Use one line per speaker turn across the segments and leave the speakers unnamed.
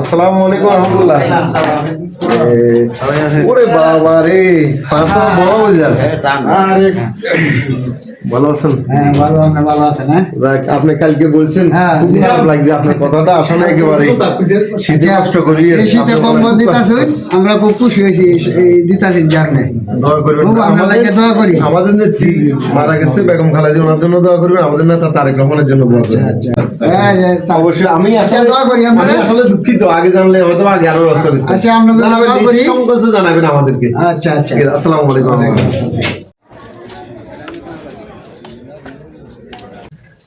আসসালামু আলাইকুম রহমতুল্লাহ। ওরে বাবা রে বড় ভালো আছেন?
হ্যাঁ ভালো আপনি ভালো আছেন হ্যাঁ?
আপনি কালকে বলছেন
হ্যাঁ।
খুব খারাপ লাগছে আপনার কথাটা আসলে একেবারে শীতে কষ্ট করি
এই শীতে কম্বল দিতাছে আমরা খুব খুশি হয়েছি এই দিতাছি জানলে
দোয়া করবেন।
খুব
আমাদের
দোয়া করি।
আমাদের নেত্রী মারা গেছে বেগম খালেদা ওনার জন্য দোয়া করবেন আমাদের নেতা তারেক রহমানের জন্য দোয়া করবেন।
আচ্ছা হ্যাঁ হ্যাঁ,
অবশ্যই আমি
আচ্ছা,
আসলে
দোয়া করি
আমি আসলে দুঃখিত আগে জানলে হয়তো আগে আরও ব্যবস্থা
আচ্ছা, আমরা দোয়া
জানাবেন
করি।
নিঃসংকোচে জানাবেন আমাদেরকে।
আচ্ছা আচ্ছা।
আছে,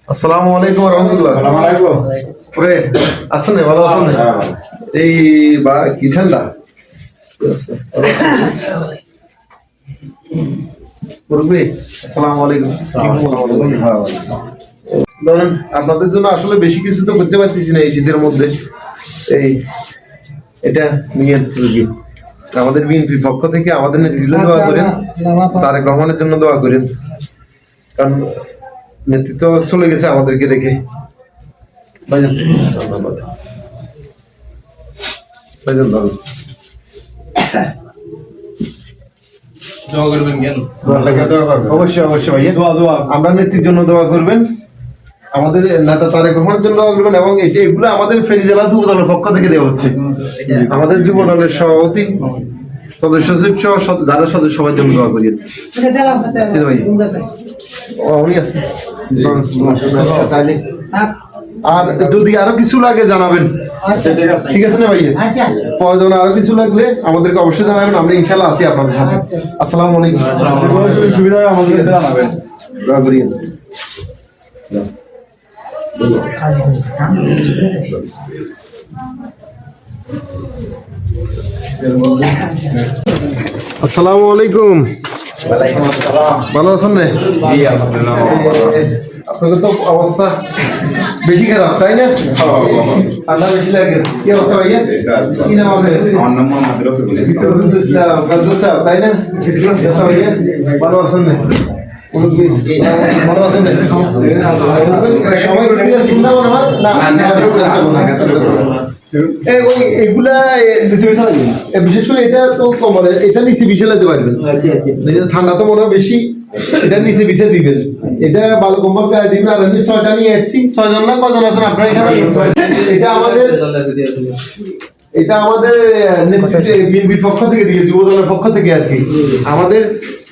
আসসালামু আলাইকুম আসসালামু আলাইকুম। রহমতুল্লাহ ওরে আছেন ভালো আছেন এই বা কি ঠান্ডা? করবে আসসালামু আলাইকুম। ধরেন আপনাদের জন্য আসলে বেশি কিছু তো করতে পারতেছি না এই শীতের মধ্যে। এই এটা নিয়ে রুগী। আমাদের বিএনপির পক্ষ থেকে আমাদের নেতৃত্ব দোয়া করেন তারেক রহমানের জন্য দোয়া করেন। কারণ নেতৃত্ব চলে গেছে আমাদেরকে রেখে। ভাইজান ধন্যবাদ। ভাইজান অবশ্যই অবশ্যই ভাইয়া। দোয়া দোয়া। আমরা নেত্রীর জন্য দোয়া করবেন। আমাদের নেতা তারেক রহমানের জন্য দোয়া করবেন এবং এটা এগুলো আমাদের ফেনী জেলা যুব দলের পক্ষ থেকে দেওয়া হচ্ছে। আমাদের যুব দলের সভাপতি সদস্য সচিব সহ যারা সদস্য সবার জন্য দোয়া করি ঠিক আছে ভাই ও, উনি আছেন তাহলে আর যদি আরও কিছু লাগে জানাবেন। ঠিক আছে। না ভাইয়া?
আচ্ছা।
প্রয়োজন আরও কিছু লাগলে আমাদেরকে অবশ্যই জানাবেন আমরা ইনশাল্লাহ আছি আপনাদের সাথে। আসসালামু আলাইকুম। সুবিধা আমাদেরকে জানাবেন? আসসালামু আলাইকুম। ভালো আছেন না
জি আলহামদুলিল্লাহ
আপনাদের তো অবস্থা বেশি খারাপ তাই না ঠান্ডা বেশি লাগে কি অবস্থা ভাইয়া কি নাম আপনার
আমার নাম মোহাম্মদ ইসলাম
রফিকুল ইসলাম, কাজল সাহেব, তাই না আচ্ছা ভাইয়া, ভালো আছেন না ভালো আছেন না মনে এগুলা এ বিশেষ করে এটা তো কমন এটা নিচে বিছে লাগতে পারবেন। ঠান্ডা তো মনে হয় বেশি। এটা নিচে বিছে দিবেন। এটা ভালো কম্বল গায়ে দিবেন। আর এমনি ছয়টা নিয়ে ছয়জন না কজন আছেন? আপনার এখানে এটা আমাদের এটা আমাদের বিএনপির পক্ষ থেকে দিয়ে যুব দলের পক্ষ থেকে আর কি। আমাদের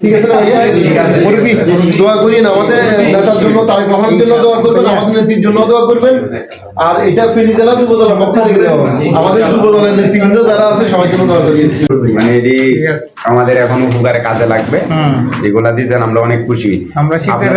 ঠিক আছে না ভাইয়া? ঠিক আছে মুরব্বি দোয়া করিন আমাদের নেতার জন্য তার জন্য দোয়া করবেন আমাদের নেত্রীর জন্য দোয়া করবেন। আর এটা ফেনী জেলা যুব দলের পক্ষ থেকে দেওয়া হবে। আমাদের যুব দলের নেতৃবৃন্দ যারা আছে সবাই জন্য দোয়া করিয়ে
মানে এটি আমাদের এখন উপকারে কাজে লাগবে। এগুলা দিয়েছেন আমরা অনেক খুশি
আমরা শীতের